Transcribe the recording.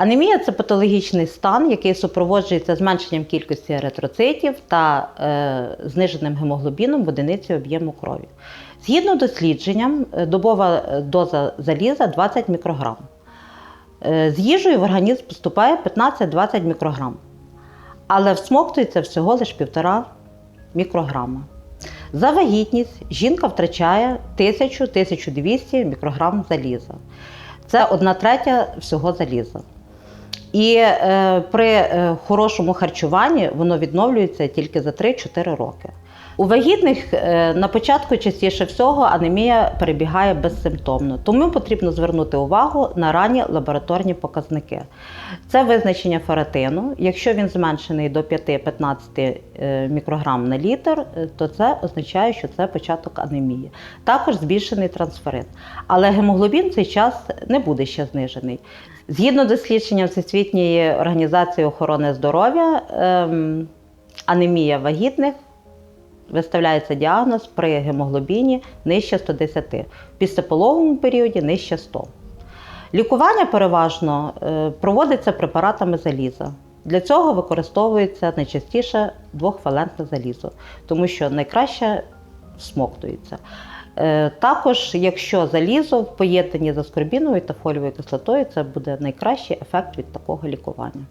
Анемія це патологічний стан, який супроводжується зменшенням кількості еритроцитів та е, зниженим гемоглобіном в одиниці об'єму крові. Згідно дослідженням, е, добова е, доза заліза 20 мікрограм. Е, З їжею в організм поступає 15-20 мікрограм, але всмоктується всього лише 1,5 мікрограма. За вагітність жінка втрачає 1000-1200 мікрограм заліза. Це одна третя всього заліза. І е, при е, хорошому харчуванні воно відновлюється тільки за 3-4 роки. У вагітних е, на початку частіше всього анемія перебігає безсимптомно, тому потрібно звернути увагу на ранні лабораторні показники. Це визначення феретину. Якщо він зменшений до 5-15 е, мікрограм на літр, е, то це означає, що це початок анемії. Також збільшений трансферин. Але гемоглобін в цей час не буде ще знижений. Згідно дослідження Всесвітньої організації охорони здоров'я, ем, анемія вагітних виставляється діагноз при гемоглобіні нижче 110, в післяпологовому періоді нижче 100. Лікування переважно е, проводиться препаратами заліза. Для цього використовується найчастіше двохвалентне залізо, тому що найкраще всмоктується. Е, Також, якщо залізо в поєднанні з аскорбіновою та фолієвою кислотою, це буде найкращий ефект від такого лікування.